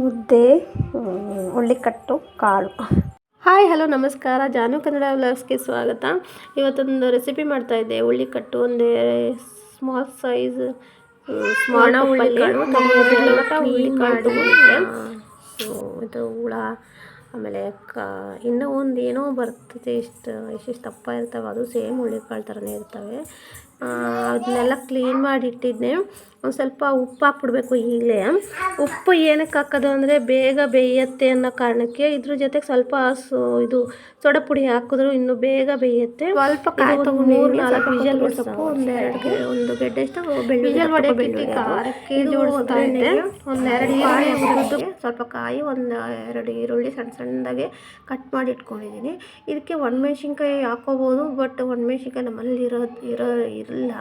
ಮುದ್ದೆ ಉಳ್ಳಿಕಟ್ಟು ಕಾಳು. Hi hello ನಮಸ್ಕಾರ. ಜಾನು ಕನ್ನಡ ವ್ಲಾಗ್ಸ್ಗೆ ಸ್ವಾಗತ. ಇವತ್ತೊಂದು ರೆಸಿಪಿ ಮಾಡ್ತಾ ಇದ್ದೆ. ಉಳ್ಳಿಕಟ್ಟು ಒಂದು ಸ್ಮಾಲ್ ಸೈಜ್ ಸ್ಮಾಲ್ ಹುಳ್ಳಿಕಾಳು ಇದು ಹುಳ ಆಮೇಲೆ ಕ ಇನ್ನೂ ಒಂದು ಏನೋ ಬರ್ತದೆ. ಇಷ್ಟು ಇಷ್ಟಿಷ್ಟು ದಪ್ಪ ಇರ್ತವೆ ಅದು ಸೇಮ್ ಹುಳ್ಳಿಕಾಳು ಥರನೇ ಇರ್ತವೆ. ಅದನ್ನೆಲ್ಲ ಕ್ಲೀನ್ ಮಾಡಿ ಇಟ್ಟಿದ್ದೆ. ಒಂದು ಸ್ವಲ್ಪ ಉಪ್ಪು ಹಾಕ್ಬಿಡ್ಬೇಕು ಈಗಲೇ. ಉಪ್ಪು ಏನಕ್ಕೆ ಹಾಕೋದು ಅಂದರೆ ಬೇಗ ಬೇಯುತ್ತೆ ಅನ್ನೋ ಕಾರಣಕ್ಕೆ ಇದ್ರ ಜೊತೆಗೆ ಸ್ವಲ್ಪ ಸು ಇದು ಸೋಡಾ ಪುಡಿ ಹಾಕಿದ್ರು ಇನ್ನೂ ಬೇಗ ಬೇಯುತ್ತೆ. ಸ್ವಲ್ಪ ಕಾಯಿ ತಗೊಂಡು ಮೂರು ನಾಲ್ಕು ವಿಜಲ್ ಸೊಪ್ಪು ಒಂದು ಗಡ್ಡೆ ಗೆ- ಒಂದು ಗೆಡ್ಡೆ ಎಷ್ಟು ವಿಜಲ್ ಹೊಡೆಯಕ್ಕೆ ಖಾರಕ್ಕೆ ಜೋಡಿಸ್ತಾ ಇದ್ದೆ. ಒಂದು ಈರುಳ್ಳಿ ಸ್ವಲ್ಪ ಕಾಯಿ ಒಂದು ಎರಡು ಈರುಳ್ಳಿ ಸಣ್ಣ ಸಣ್ಣದಾಗೆ ಕಟ್ ಮಾಡಿ ಇಟ್ಕೊಂಡಿದ್ದೀನಿ ಇದಕ್ಕೆ ಒಣಮೆಣ್ಸಿನ್ಕಾಯಿ ಹಾಕೋಬೋದು ಬಟ್ ಒಣಮೆಣ್ಸಿನ್ಕಾಯಿ ನಮ್ಮಲ್ಲಿ ಇರೋ ಇರೋ ಇರಲ್ಲ.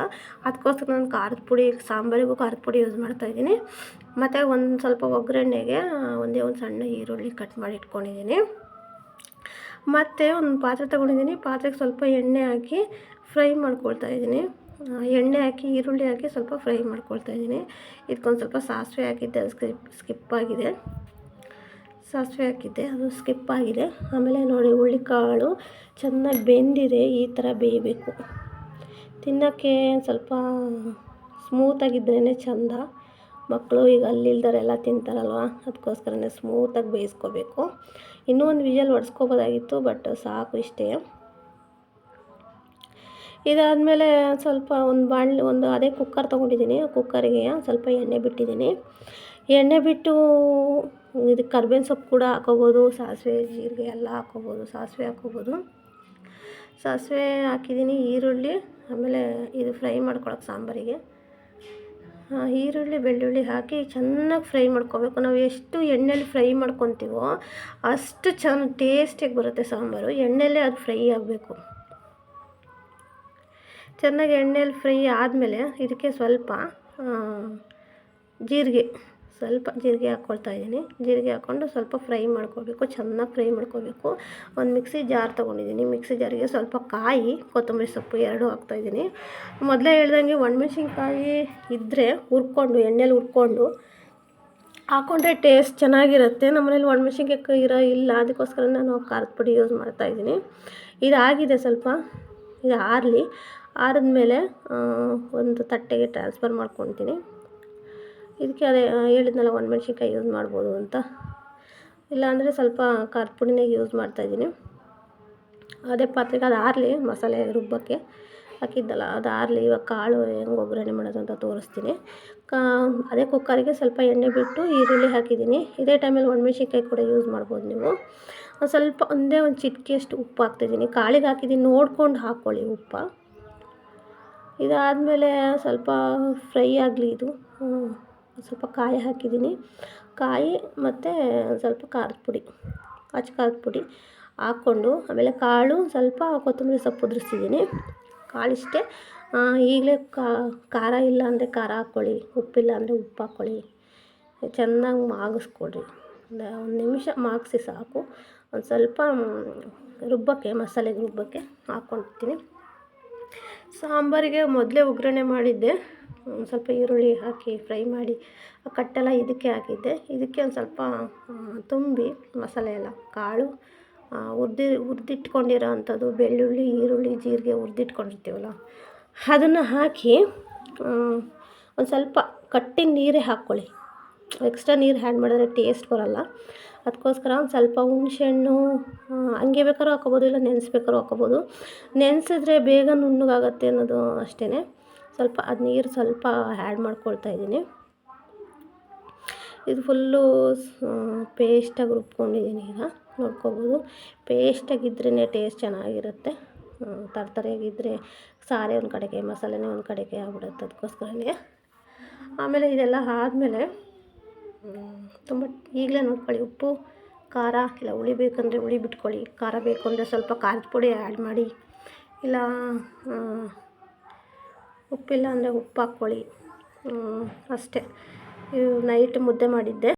ಅದಕ್ಕೋಸ್ಕರ ನಾನು ಖಾರದ ಪುಡಿ ಸಾಂಬಾರಿಗೂ ಖಾರದ ಪುಡಿ ಯೂಸ್ ಮಾಡ್ತಾ ಇದ್ದೀನಿ. ಮತ್ತು ಒಂದು ಸ್ವಲ್ಪ ಒಗ್ಗರಣೆಗೆ ಒಂದೇ ಒಂದು ಸಣ್ಣ ಈರುಳ್ಳಿ ಕಟ್ ಮಾಡಿ ಇಟ್ಕೊಂಡಿದ್ದೀನಿ. ಮತ್ತು ಒಂದು ಪಾತ್ರೆ ತೊಗೊಂಡಿದ್ದೀನಿ. ಪಾತ್ರೆಗೆ ಸ್ವಲ್ಪ ಎಣ್ಣೆ ಹಾಕಿ ಫ್ರೈ ಮಾಡ್ಕೊಳ್ತಾ ಇದ್ದೀನಿ. ಎಣ್ಣೆ ಹಾಕಿ, ಈರುಳ್ಳಿ ಹಾಕಿ ಸ್ವಲ್ಪ ಫ್ರೈ ಮಾಡ್ಕೊಳ್ತಾ ಇದ್ದೀನಿ. ಇದಕ್ಕೊಂದು ಸ್ವಲ್ಪ ಸಾಸಿವೆ ಹಾಕಿದ್ದೆ, ಅದು ಸ್ಕಿಪ್ ಸ್ಕಿಪ್ ಆಗಿದೆ. ಸಾಸಿವೆ ಹಾಕಿದ್ದೆ, ಅದು ಸ್ಕಿಪ್ ಆಗಿದೆ. ಆಮೇಲೆ ನೋಡಿ ಹುಳ್ಳಿಕಾಳು ಚೆನ್ನಾಗಿ ಬೆಂದಿದೆ, ಈ ಥರ ಬೇಯಬೇಕು. ತಿನ್ನೋಕ್ಕೆ ಸ್ವಲ್ಪ ಸ್ಮೂತಾಗಿದ್ರೇ ಚೆಂದ. ಮಕ್ಕಳು ಈಗ ಅಲ್ಲಿಲ್ದರೆಲ್ಲ ತಿಂತಾರಲ್ವ? ಅದಕ್ಕೋಸ್ಕರನೇ ಸ್ಮೂತಾಗಿ ಬೇಯಿಸ್ಕೋಬೇಕು. ಇನ್ನೂ ಒಂದು ವಿಜಲ್ ಹೊಡ್ಸ್ಕೊಬೋದಾಗಿತ್ತು ಬಟ್ ಸಾಕು ಇಷ್ಟೇ. ಇದಾದಮೇಲೆ ಸ್ವಲ್ಪ ಒಂದು ಬಾಣಲೆ ಒಂದು ಅದೇ ಕುಕ್ಕರ್ ತೊಗೊಂಡಿದ್ದೀನಿ. ಕುಕ್ಕರಿಗೆ ಸ್ವಲ್ಪ ಎಣ್ಣೆ ಬಿಟ್ಟಿದ್ದೀನಿ. ಎಣ್ಣೆ ಬಿಟ್ಟು ಇದು ಕರ್ಬೇವಿನ ಸೊಪ್ಪು ಕೂಡ ಹಾಕೋಬೋದು, ಸಾಸಿವೆ, ಜೀರಿಗೆ ಎಲ್ಲ ಹಾಕೋಬೋದು, ಸಾಸಿವೆ ಹಾಕೋಬೋದು. ಸಾಸಿವೆ ಹಾಕಿದ್ದೀನಿ, ಈರುಳ್ಳಿ, ಆಮೇಲೆ ಇದು ಫ್ರೈ ಮಾಡ್ಕೊಳಕ್ಕೆ ಸಾಂಬಾರಿಗೆ. ಈರುಳ್ಳಿ, ಬೆಳ್ಳುಳ್ಳಿ ಹಾಕಿ ಚೆನ್ನಾಗಿ ಫ್ರೈ ಮಾಡ್ಕೋಬೇಕು. ನಾವು ಎಷ್ಟು ಎಣ್ಣೆಲಿ ಫ್ರೈ ಮಾಡ್ಕೊತೀವೋ ಅಷ್ಟು ಚೆನ್ನ ಟೇಸ್ಟಿಯಾಗಿ ಬರುತ್ತೆ ಸಾಂಬಾರು. ಎಣ್ಣೆಲೇ ಅದು ಫ್ರೈ ಆಗಬೇಕು. ಚೆನ್ನಾಗಿ ಎಣ್ಣೆಲಿ ಫ್ರೈ ಆದಮೇಲೆ ಇದಕ್ಕೆ ಸ್ವಲ್ಪ ಜೀರಿಗೆ. ಸ್ವಲ್ಪ ಜೀರಿಗೆ ಹಾಕ್ಕೊಳ್ತಾ ಇದ್ದೀನಿ. ಜೀರಿಗೆ ಹಾಕ್ಕೊಂಡು ಸ್ವಲ್ಪ ಫ್ರೈ ಮಾಡ್ಕೋಬೇಕು, ಚೆನ್ನಾಗಿ ಫ್ರೈ ಮಾಡ್ಕೋಬೇಕು. ಒಂದು ಮಿಕ್ಸಿ ಜಾರ್ ತೊಗೊಂಡಿದ್ದೀನಿ. ಮಿಕ್ಸಿ ಜಾರಿಗೆ ಸ್ವಲ್ಪ ಕಾಯಿ, ಕೊತ್ತಂಬರಿ ಸೊಪ್ಪು ಎರಡೂ ಹಾಕ್ತಾಯಿದ್ದೀನಿ ಮೊದಲೇ ಹೇಳ್ದಂಗೆ ಒಣಮೆಣ್ಸಿನ್ಕಾಯಿ ಇದ್ದರೆ ಹುರ್ಕೊಂಡು, ಎಣ್ಣೆಲಿ ಹುರ್ಕೊಂಡು ಹಾಕ್ಕೊಂಡ್ರೆ ಟೇಸ್ಟ್ ಚೆನ್ನಾಗಿರುತ್ತೆ. ನಮ್ಮನೇಲಿ ಒಣಮೆಣ್ಸಿನ್ಕಾಯಿ ಇರೋ ಇಲ್ಲ. ಅದಕ್ಕೋಸ್ಕರ ನಾನು ಖಾರದ ಪುಡಿ ಯೂಸ್ ಮಾಡ್ತಾಯಿದ್ದೀನಿ ಇದಾಗಿದೆ ಸ್ವಲ್ಪ, ಇದು ಆರಲಿ. ಆರಿದ್ಮೇಲೆ ಒಂದು ತಟ್ಟೆಗೆ ಟ್ರಾನ್ಸ್ಫರ್ ಮಾಡ್ಕೊತೀನಿ. ಇದಕ್ಕೆ ಅದೇ ಹೇಳಿದ್ನಲ್ಲ ಒಣಮೆಣ್ಸಿನ್ಕಾಯಿ ಯೂಸ್ ಮಾಡ್ಬೋದು ಅಂತ. ಇಲ್ಲಾಂದರೆ ಸ್ವಲ್ಪ ಖಾರದ ಪುಡಿನೇ ಯೂಸ್ ಮಾಡ್ತಾಯಿದ್ದೀನಿ ಅದೇ ಪಾತ್ರೆಗೆ ಅದು ಆರಲಿ, ಮಸಾಲೆ ರುಬ್ಬಕ್ಕೆ ಹಾಕಿದ್ದಲ್ಲ, ಅದು ಆರಲಿ. ಇವಾಗ ಕಾಳು ಹೆಂಗೆ ಒಗ್ಗರಣೆ ಮಾಡೋದು ಅಂತ ತೋರಿಸ್ತೀನಿ. ಕಾ, ಅದೇ ಕುಕ್ಕರಿಗೆ ಸ್ವಲ್ಪ ಎಣ್ಣೆ ಬಿಟ್ಟು ಈರುಳ್ಳಿ ಹಾಕಿದ್ದೀನಿ. ಇದೇ ಟೈಮಲ್ಲಿ ಒಣಮೆಣ್ಸಿನ್ಕಾಯಿ ಕೂಡ ಯೂಸ್ ಮಾಡ್ಬೋದು ನೀವು. ಸ್ವಲ್ಪ, ಒಂದೇ ಒಂದು ಚಿಟಿಕೆಯಷ್ಟು ಉಪ್ಪು ಹಾಕ್ತಿದ್ದೀನಿ ಕಾಳಿಗೆ ಹಾಕಿದ್ದೀನಿ, ನೋಡ್ಕೊಂಡು ಹಾಕ್ಕೊಳ್ಳಿ ಉಪ್ಪು. ಇದಾದಮೇಲೆ ಸ್ವಲ್ಪ ಫ್ರೈ ಆಗಲಿ ಇದು. ಸ್ವಲ್ಪ ಕಾಯಿ ಹಾಕಿದ್ದೀನಿ. ಕಾಯಿ ಮತ್ತು ಸ್ವಲ್ಪ ಖಾರದ ಪುಡಿ ಅಚ್ಚ ಖಾರದ ಪುಡಿ ಹಾಕ್ಕೊಂಡು, ಆಮೇಲೆ ಕಾಳು ಸ್ವಲ್ಪ ಕೊತ್ತಂಬರಿ ಸೊಪ್ಪು ಉದುರಿಸಿದ್ದೀನಿ ಕಾಳಿಷ್ಟೇ ಈಗಲೇ ಖಾರ ಇಲ್ಲ ಅಂದರೆ ಖಾರ ಹಾಕ್ಕೊಳ್ಳಿ, ಉಪ್ಪಿಲ್ಲ ಅಂದರೆ ಉಪ್ಪು ಹಾಕ್ಕೊಳ್ಳಿ. ಚೆನ್ನಾಗಿ ಮಾಗಿಸ್ಕೊಡ್ರಿ. ಒಂದು ನಿಮಿಷ ಮಾಗಿಸಿ ಸಾಕು. ಒಂದು ಸ್ವಲ್ಪ ರುಬ್ಬಕ್ಕೆ ಮಸಾಲೆಗೆ ರುಬ್ಬಕ್ಕೆ ಹಾಕ್ಕೊಳ್ತೀನಿ ಸಾಂಬಾರಿಗೆ ಮೊದಲೇ ಒಗ್ಗರಣೆ ಮಾಡಿದ್ದೆ. ಒಂದು ಸ್ವಲ್ಪ ಈರುಳ್ಳಿ ಹಾಕಿ ಫ್ರೈ ಮಾಡಿ ಕಟ್ಟೆಲ್ಲ ಇದಕ್ಕೆ ಹಾಕಿದ್ದೆ. ಇದಕ್ಕೆ ಒಂದು ಸ್ವಲ್ಪ ತುಂಬಿ ಮಸಾಲೆ ಎಲ್ಲ, ಕಾಳು ಉರ್ದಿ ಹುರ್ದಿ ಹುರ್ದಿಟ್ಕೊಂಡಿರೋ ಅಂಥದ್ದು ಬೆಳ್ಳುಳ್ಳಿ, ಈರುಳ್ಳಿ, ಜೀರಿಗೆ ಉರ್ದಿಟ್ಕೊಂಡಿರ್ತೀವಲ್ಲ ಅದನ್ನು ಹಾಕಿ ಒಂದು ಸ್ವಲ್ಪ ಕಟ್ಟಿನ ನೀರೇ ಹಾಕ್ಕೊಳ್ಳಿ. ಎಕ್ಸ್ಟ್ರಾ ನೀರು ಹ್ಯಾಡ್ ಮಾಡಿದ್ರೆ ಟೇಸ್ಟ್ ಬರೋಲ್ಲ. ಅದಕ್ಕೋಸ್ಕರ ಒಂದು ಸ್ವಲ್ಪ ಹುಣ್ಸೆಹಣ್ಣು ಹಂಗೆ ಬೇಕಾದ್ರೂ ಹಾಕ್ಕೊಬೋದು, ಇಲ್ಲ ನೆನೆಸ್ಬೇಕಾದ್ರೂ ಹಾಕ್ಕೊಬೋದು. ನೆನೆಸಿದ್ರೆ ಬೇಗ ನುಣ್ಣಗಾಗತ್ತೆ ಅನ್ನೋದು ಅಷ್ಟೇ ಸ್ವಲ್ಪ ಅದು ನೀರು ಸ್ವಲ್ಪ ಆ್ಯಡ್ ಮಾಡ್ಕೊಳ್ತಾ ಇದ್ದೀನಿ. ಇದು ಫುಲ್ಲು ಪೇಸ್ಟಾಗಿ ರುಬ್ಕೊಂಡಿದ್ದೀನಿ ಈಗ. ನೋಡ್ಕೋಬೋದು. ಪೇಸ್ಟಾಗಿದ್ರೇ ಟೇಸ್ಟ್ ಚೆನ್ನಾಗಿರುತ್ತೆ. ತರ್ತರೆಯಾಗಿದ್ದರೆ ಸಾರೇ ಒಂದು ಕಡೆಗೆ, ಮಸಾಲೆನೇ ಒಂದು ಕಡೆಗೆ ಆಗ್ಬಿಡುತ್ತೆ ಅದಕ್ಕೋಸ್ಕರನೇ. ಆಮೇಲೆ ಇದೆಲ್ಲ ಆದಮೇಲೆ ತುಂಬ ಈಗಲೇ ನೋಡ್ಕೊಳ್ಳಿ, ಉಪ್ಪು, ಖಾರ, ಇಲ್ಲ ಹುಳಿ ಬೇಕಂದರೆ ಹುಳಿ ಬಿಟ್ಕೊಳ್ಳಿ, ಖಾರ ಬೇಕು ಅಂದರೆ ಸ್ವಲ್ಪ ಖಾರದ ಪುಡಿ ಆ್ಯಡ್ ಮಾಡಿ, ಇಲ್ಲ ಉಪ್ಪಿಲ್ಲ ಅಂದರೆ ಉಪ್ಪು ಹಾಕ್ಕೊಳ್ಳಿ. ಅಷ್ಟೇ. ನೈಟ್ ಮುದ್ದೆ ಮಾಡಿದ್ದೆ.